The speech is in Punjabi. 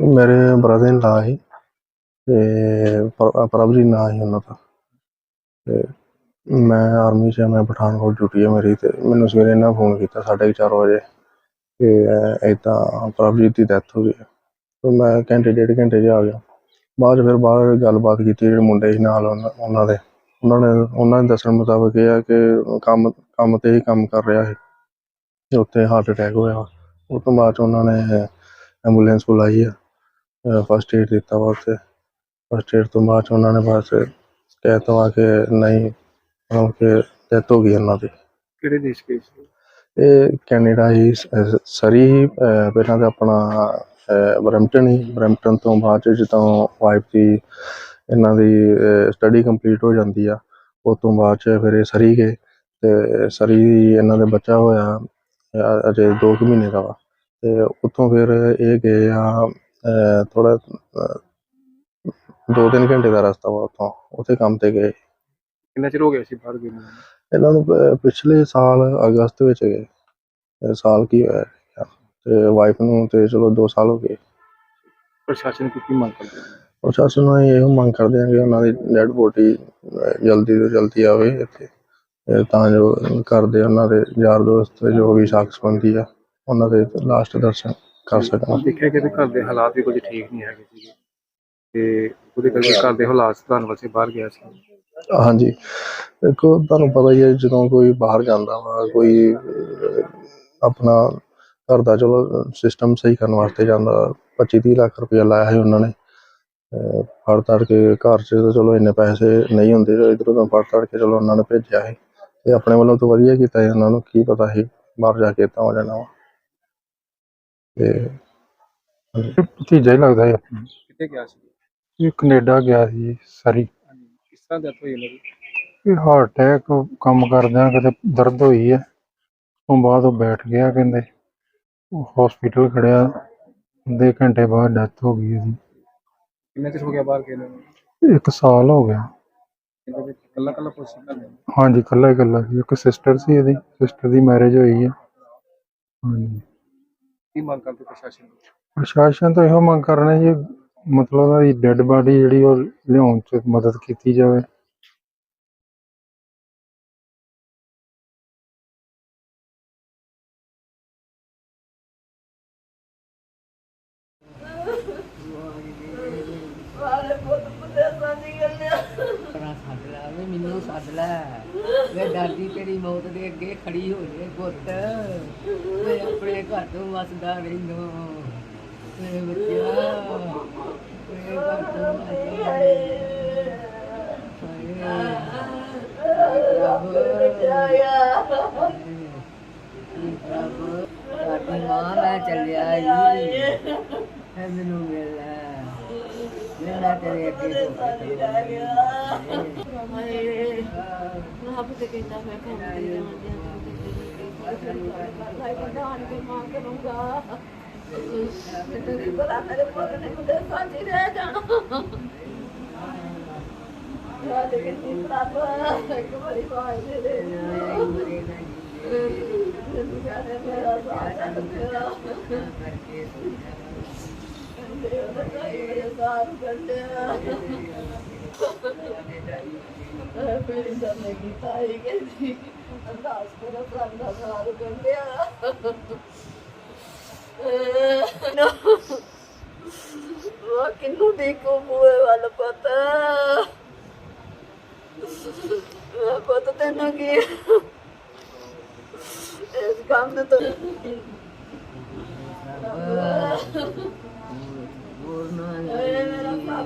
ਮੇਰੇ ਬ੍ਰਦਰ ਇਨ ਲਾ ਸੀ ਤੇ ਪ੍ਰ- ਪ੍ਰਭਜੀਤ ਨਾਂ ਸੀ ਉਹਨਾਂ ਦਾ। ਤੇ ਮੈਂ ਆਰਮੀ 'ਚ ਹਾਂ, ਮੈਂ ਪਠਾਨਕੋਟ ਡਿਊਟੀ ਹੈ ਮੇਰੀ ਤੇ ਮੈਨੂੰ ਸਵੇਰੇ ਇਹਨਾਂ ਫੋਨ ਕੀਤਾ 4:30 ਵਜੇ ਕਿ ਇਦਾਂ ਪ੍ਰਭਜੀਤ ਦੀ ਡੈਥ ਹੋ ਗਈ ਹੈ। ਤੇ ਮੈਂ ਘੰਟੇ ਡੇਢ ਘੰਟੇ 'ਚ ਆ ਗਿਆ। ਬਾਅਦ 'ਚ ਫਿਰ ਬਾਹਰ ਗੱਲਬਾਤ ਕੀਤੀ ਜਿਹੜੇ ਮੁੰਡੇ ਸੀ ਨਾਲ ਉਹਨਾਂ ਉਹਨਾਂ ਦੇ। ਉਹਨਾਂ ਨੇ ਉਹਨਾਂ ਦੇ ਦੱਸਣ ਮੁਤਾਬਕ ਇਹ ਆ ਕਿ ਕੰਮ ਕੰਮ ਤੇ ਹੀ ਕੰਮ ਕਰ ਰਿਹਾ ਸੀ। ਤੇ ਉੱਥੇ ਹਾਰਟ ਅਟੈਕ ਹੋਇਆ। ਉਹ ਤੋਂ ਬਾਅਦ 'ਚ ਉਹਨਾਂ ਨੇ ਐਂਬੂਲੈਂਸ ਬੁਲਾਈ ਆ। ਫਸਟ ਏਡ ਦਿੱਤਾ ਵਾ ਉੱਥੇ। ਫਸਟ ਏਡ ਤੋਂ ਬਾਅਦ 'ਚ ਉਹਨਾਂ ਨੇ ਬਸ ਕਹਿ ਤਾ ਕਿ ਨਹੀਂ ਮਤਲਬ ਕਿ ਡੈਥ ਹੋ ਗਈ ਉਹਨਾਂ ਦੀ। ਕਿਹੜੇ ਦੇਸ਼ ਗਏ ਸੀ? ਇਹ ਕੈਨੇਡਾ ਹੀ ਸ- ਸਰੀ ਹੀ, ਅਹ ਪਹਿਲਾਂ ਤਾਂ ਆਪਣਾ ਅਹ ਬਰੈਂਪਟਨ ਹੀ। ਬਰੈਂਪਟਨ ਤੋਂ ਬਾਅਦ 'ਚ ਜਦੋਂ ਵਾਈਫ ਦੀ ਇਹਨਾਂ ਦੀ ਸਟੱਡੀ ਕੰਪਲੀਟ ਹੋ ਜਾਂਦੀ ਆ ਉਸ ਤੋਂ ਬਾਅਦ 'ਚ ਫਿਰ ਇਹ ਸਰੀ ਗਏ। ਤੇ ਸਰੀ ਇਹਨਾਂ ਦੇ ਬੱਚਾ ਹੋਇਆ ਅਹ ਅਜੇ 2 ਕੁ ਮਹੀਨੇ ਦਾ ਵਾ। ਤੇ ਉੱਥੋਂ ਫਿਰ ਇਹ ਗਏ ਆ ਥੋੜਾ ਦੋ ਤਿੰਨ ਘੰਟੇ ਦਾ ਰਸਤਾ ਵਾ ਉੱਥੋਂ ਉੱਥੇ ਕੰਮ ਤੇ ਗਏ। ਕਿੰਨਾ ਚਿਰ ਹੋ ਗਿਆ ਸੀ ਬਾਹਰ ਗਏ ਨੂੰ? ਇਹਨਾਂ ਨੂੰ ਪ- ਪਿਛਲੇ ਸਾਲ ਅਗਸਤ ਵਿੱਚ ਗਏ। ਇਹ ਸਾਲ ਕੀ ਹੋਇਆ। ਤੇ ਵਾਈਫ ਨੂੰ ਤੇ ਚਲੋ 2 ਸਾਲ ਹੋ ਗਏ। ਪ੍ਰਸ਼ਾਸਨ ਕੀ ਕੀ ਮੰਗ ਕਰਦੇ ਨੇ? ਪ੍ਰਸ਼ਾਸਨ ਨੂੰ ਅਸੀਂ ਇਹੋ ਮੰਗ ਕਰਦੇ ਹਾਂ ਕਿ ਉਹਨਾਂ ਦੀ ਡੈਡ ਬੋਡੀ ਜਲਦੀ ਤੋਂ ਜਲਦੀ ਆਵੇ ਇੱਥੇ। ਤੇ ਤਾਂ ਜੋ ਕਰਦੇ ਉਹਨਾਂ ਦੇ ਯਾਰ ਦੋਸਤ ਜੋ ਵੀ ਸਾਖ ਸੰਬੰਧੀ ਆ ਉਹਨਾਂ ਦੇ ਲਾਸਟ ਦਰਸ਼ਨ। ਕਰ ਸਕਣ ਦੇਖਿਆ ਕਿ ਇਹਦੇ ਘਰ ਦੇ ਹਾਲਾਤ ਵੀ ਕੁਝ ਠੀਕ ਨਹੀਂ ਹੈਗੇ ਸੀਗੇ। ਤੇ ਉਹਦੇ ਕਰਕੇ ਘਰ ਦੇ ਹਾਲਾਤ ਸੁਧਾਰਨ ਵਾਸਤੇ ਬਾਹਰ ਗਿਆ ਸੀ। ਹਾਂਜੀ। ਦੇਖੋ ਤੁਹਾਨੂੰ ਪਤਾ ਹੀ ਹੈ ਜਦੋਂ ਕੋਈ ਬਾਹਰ ਜਾਂਦਾ ਵਾ ਕੋਈ ਆਪਣਾ ਘਰ ਦਾ ਚਲੋ ਸਿਸਟਮ ਸਹੀ ਕਰਨ ਵਾਸਤੇ ਜਾਂਦਾ 25 30 ਲੱਖ ਰੁਪਇਆ ਲਾਇਆ ਸੀ ਉਹਨਾਂ ਨੇ। ਫੜ ਤੜ ਕੇ ਘਰ 'ਚ ਤਾਂ ਚਲੋ ਇੰਨੇ ਪੈਸੇ ਨਹੀਂ ਹੁੰਦੇ ਤੇ ਇਧਰੋਂ ਤਾਂ ਫੜ ਤੜ ਕੇ ਚਲੋ ਉਹਨਾਂ ਨੇ ਭੇਜਿਆ ਸੀ। ਤੇ ਆਪਣੇ ਵੱਲੋਂ ਤਾਂ ਵਧੀਆ ਕੀਤਾ ਸੀ ਉਹਨਾਂ ਨੂੰ ਕੀ ਪਤਾ ਸੀ ਬਾਹਰ ਜਾ ਕੇ ਤਾਂ ਹੋ ਜਾਣਾ ਵਾ। ਤੇ ਭਤੀਜਾ ਹੀ ਲੱਗਦਾ ਹੈ ਕਿੱਥੇ ਗਿਆ ਸੀ? ਇਹ ਕੈਨੇਡਾ ਗਿਆ ਸੀ ਸਰੀ। ਕਿਸ ਤਰ੍ਹਾਂ ਡੈਥ ਹੋਈ ਇਹਨਾਂ ਦੀ? ਇਹ ਹਾਰਟ ਅਟੈਕ ਕੰਮ ਕਰਦਿਆਂ ਕਿਤੇ ਦਰਦ ਹੋਈ ਹੈ ਤੋਂ ਬਾਅਦ ਉਹ ਬੈਠ ਗਿਆ ਕਹਿੰਦੇ। ਹਸਪੀਟਲ ਖੜਿਆ। ਅੱਧੇ ਘੰਟੇ ਬਾਅਦ ਡੈਥ ਹੋ ਗਈ ਉਹਦੀ। ਕਿੰਨਾ ਚਿਰ ਹੋ ਗਿਆ ਬਾਹਰ ਗਏ ਨੂੰ ਇੱਕ ਸਾਲ ਹੋ ਗਿਆ। ਇਹਦੇ ਵਿੱਚ ਕੱਲਾ ਕੱਲਾ ਪੁੱਛ ਕਰਦੇ ਹਾਂਜੀ ਇਕੱਲਾ ਹੀ ਇਕੱਲਾ ਸੀ। ਇੱਕ ਸਿਸਟਰ ਸੀ ਇਹਦੀ। ਸਿਸਟਰ ਦੀ ਮੈਰਿਜ ਹੋਈ ਹੈ ਹਾਂਜੀ। ਕੀ ਮੰਗ ਕਰਦੇ ਪ੍ਰਸ਼ਾਸਨ ਤੋਂ? ਪ੍ਰਸ਼ਾਸਨ ਤੋਂ ਇਹੋ ਮੰਗ ਕਰਨਾ ਜੀ ਮਤਲਬ ਉਹਨਾਂ ਦੀ ਡੈੱਡ ਬਾਡੀ ਜਿਹੜੀ ਉਹ ਲਿਆਉਣ 'ਚ ਮਦਦ ਕੀਤੀ ਜਾਵੇ। ਤਰ੍ਹਾਂ ਸੱਦ ਲੈ ਮੈਨੂੰ ਸੱਦ ਲੈ। ਵੇ ਦਾਦੀ ਤੇਰੀ ਮੌਤ ਦੇ ਅੱਗੇ ਖੜੀ ਹੋ ਜੇ ਪੁੱਤ ਵੇ ਆਪਣੇ ਘਰ ਤੋਂ ਵਸਦਾ ਰਹਿੰਦੋ ਵੇ ਬੱਚਿਆ ਵੇ ਘਰ ਤੋਂ ਵਸਦਾ ਸਾਡੀ ਮਾਂ ਮੈਂ ਚੱਲਿਆ ਜੀ ਮੈਨੂੰ ਮਿਲ ਲੈ ਮੈਂ ਤੇਰੇ ਅੱਗੇ ਤੋਂ ਆਪ ਤੇ ਕਹਿੰਦਾ ਮੈਂ ਕੰਮ ਕਰੀ ਜਾਵਾਂ ਕੇ ਮਾਂ ਕਰੂੰਗਾ ਤੇਰੀ ਬੜਾ ਮੇਰੇ ਪੁੱਤ ਨੇ ਮੁੰਡੇ ਸਾਥੀ ਰਹਿ ਜਾਣਾ ਯਾਦ ਕਿੰਨੀ ਪ੍ਰਾਪਤ ਇੱਕ ਵਾਰੀ ਪਾਈ ਦੇ ਦੇ ਤੈਨੂੰ ਕਹਦੇ ਮੇਰਾ ਸਾਥ ਤੇਰਾ ਦੇਵ ਦਾ ਇਹ ਸਾਰ ਕੱਢਿਆ ਮੇਰੀ ਦਰਨੇ ਕੀ ਤਾਈ ਕਹਿੰਦੀ ਅਰਦਾਸ ਕਰੋ ਪ੍ਰਭਾ ਸਾਰ ਕੱਢਿਆ ਉਹ ਕਿੰਨੂ ਦੇਖੋ ਬੂਏ ਵਾਲਾ ਪਤਾ ਪਤਾ ਤੈਨੂੰ ਕੀ ਇਸ ਕੰਮ ਨੇ ਤਾਂ ¿no?